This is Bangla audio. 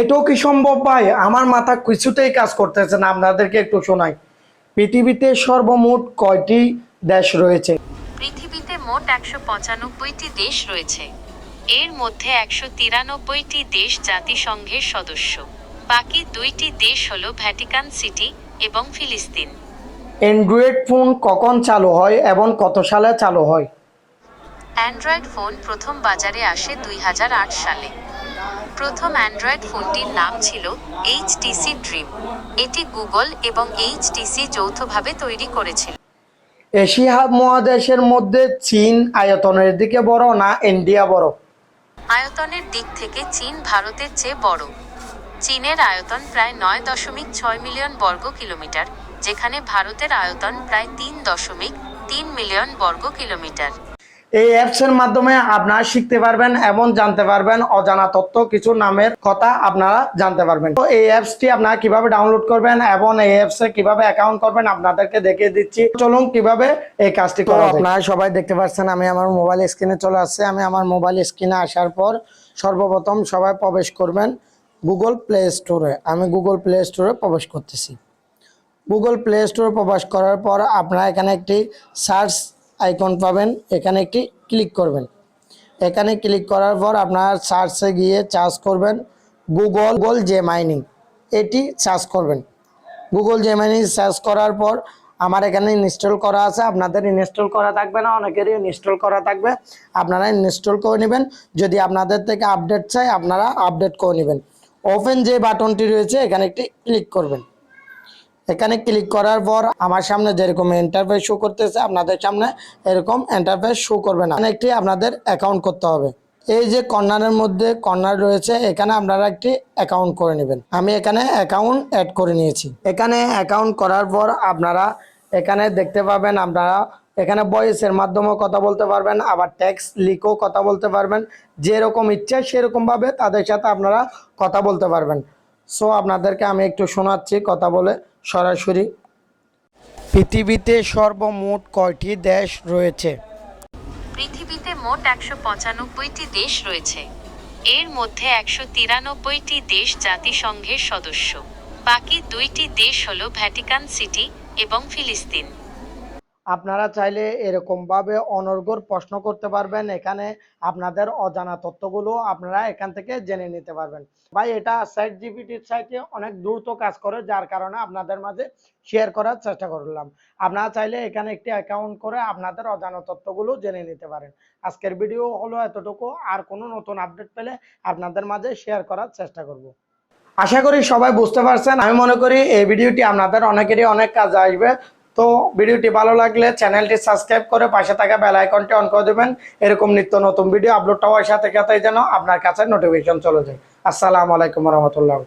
এটাও কি সম্ভব ভাই? আমার মাথা কিছুতেই কাজ করতেছে না আপনাদেরকে একটু শোনাই। পৃথিবীতে সর্বমোট কয়টি দেশ রয়েছে? পৃথিবীতে মোট একশো পঁচানব্বইটি দেশ রয়েছে। এর মধ্যে একশো তিরানব্বইটি দেশ জাতিসংঘের সদস্য। বাকি দুইটি দেশ হল ভ্যাটিকান সিটি এবং ফিলিস্তিন। অ্যান্ড্রয়েড ফোন কখন চালু হয় এবং কত সালে চালু হয়? অ্যান্ড্রয়েড ফোন প্রথম বাজারে আসে দুই হাজার আট সালে। প্রথম অ্যান্ড্রয়েড ফোনটির নাম ছিল এইচটিসি ড্রিম। এটি গুগল এবং এইচটিসি যৌথভাবে তৈরি করেছিল। এশিয়া মহাদেশের মধ্যে চীন আয়তনের দিকে বড় না ইন্ডিয়া বড়? আয়তনের দিক থেকে চীন ভারতের চেয়ে বড়। চীনের আয়তন প্রায় নয় দশমিক ছয় মিলিয়ন বর্গ কিলোমিটার যেখানে ভারতের আয়তন প্রায় তিন দশমিক তিন মিলিয়ন বর্গ কিলোমিটার। এই অ্যাপসের মাধ্যমে আপনারা শিখতে পারবেন এবং জানতে পারবেন অজানা তথ্য কিছু নামের কথা আপনারা জানতে পারবেন। তো এই অ্যাপসটি আপনারা কীভাবে ডাউনলোড করবেন এবং এই অ্যাপসে কীভাবে অ্যাকাউন্ট করবেন আপনাদেরকে দেখিয়ে দিচ্ছি। চলুন কীভাবে এই কাজটি করবেন আপনারা সবাই দেখতে পাচ্ছেন আমি আমার মোবাইল স্ক্রিনে চলে আসছে। আমি আমার মোবাইল স্ক্রিনে আসার পর সর্বপ্রথম সবাই প্রবেশ করবেন গুগল প্লে স্টোরে আমি গুগল প্লে স্টোরে প্রবেশ করতেছি। গুগল প্লে স্টোরে প্রবেশ করার পর আপনারা এখানে একটি সার্চ আইকন পাবেন, এখানে একটি ক্লিক করবেন। এখানে ক্লিক করার পর আপনার সার্চে গিয়ে চার্জ করবেন গুগল গুগল জে মাইনিং এটি সার্চ করবেন। গুগল জে মাইনিং সার্চ করার পর আমার এখানে ইনস্টল করা আছে। আপনাদের ইনস্টল করা থাকবে না, অনেকেরই ইনস্টল করা থাকবে। আপনারা ইনস্টল করে নেবেন। যদি আপনাদের থেকে আপডেট চাই আপনারা আপডেট করে নেবেন। ওপেন যে বাটনটি রয়েছে, এখানে একটি ক্লিক করবেন। এখানে ক্লিক করার পর আমার সামনে যেরকম ইন্টারফেস শো করতেছে, আপনাদের সামনে এরকম ইন্টারফেস শো করবে না। একটি আপনাদের অ্যাকাউন্ট করতে হবে। এই যে কর্নারের মধ্যে কর্নার রয়েছে, এখানে আপনারা একটি অ্যাকাউন্ট করে নেবেন। আমি এখানে অ্যাকাউন্ট অ্যাড করে নিয়েছি। এখানে অ্যাকাউন্ট করার পর আপনারা এখানে দেখতে পাবেন, আপনারা এখানে ভয়েসের মাধ্যমেও কথা বলতে পারবেন, আবার ট্যাক্স লিখেও কথা বলতে পারবেন। যেরকম ইচ্ছা সেরকমভাবে তাদের সাথে আপনারা কথা বলতে পারবেন। সো আপনাদেরকে আমি একটু শোনাচ্ছি, কথা বলে সরাসরি। পৃথিবীতে সর্বমোট কয়টি দেশ রয়েছে? পৃথিবীতে মোট একশো পঁচানব্বইটি দেশ রয়েছে। এর মধ্যে একশো তিরানব্বইটি দেশ জাতিসংঘের সদস্য। বাকি দুইটি দেশ হল ভ্যাটিকান সিটি এবং ফিলিস্তিন। আপনারা চাইলে এরকমভাবে অনর্গর প্রশ্ন করতে পারবেন। এখানে আপনাদের অজানা তথ্যগুলো আপনারা এখান থেকে জেনে নিতে পারবেন। ভাই, এটা সাইট জিপিটির সাইটে অনেক দ্রুত কাজ করে, যার কারণে আপনাদের মাঝে শেয়ার করার চেষ্টা করলাম। আপনারা চাইলে এখানে একটি অ্যাকাউন্ট করে আপনাদের অজানা তথ্যগুলো জেনে নিতে পারেন। আজকের ভিডিও হলো এতটুকু। আর কোনো নতুন আপডেট পেলে আপনাদের মাঝে শেয়ার করার চেষ্টা করব। আশা করি সবাই বুঝতে পারছেন। আমি মনে করি এই ভিডিওটি আপনাদের অনেকেরই অনেক কাজে আসবে। তো ভিডিওটি ভালো লাগলে চ্যানেলটি সাবস্ক্রাইব করে পাশে থাকা বেল আইকনটি অন করে দেবেন। এরকম নিত্য নতুন ভিডিও আপলোড হওয়ার সাথে সাথে যেন আপনার কাছে নোটিফিকেশন চলে যায়। আসসালামু আলাইকুম রহমতুল্লাহ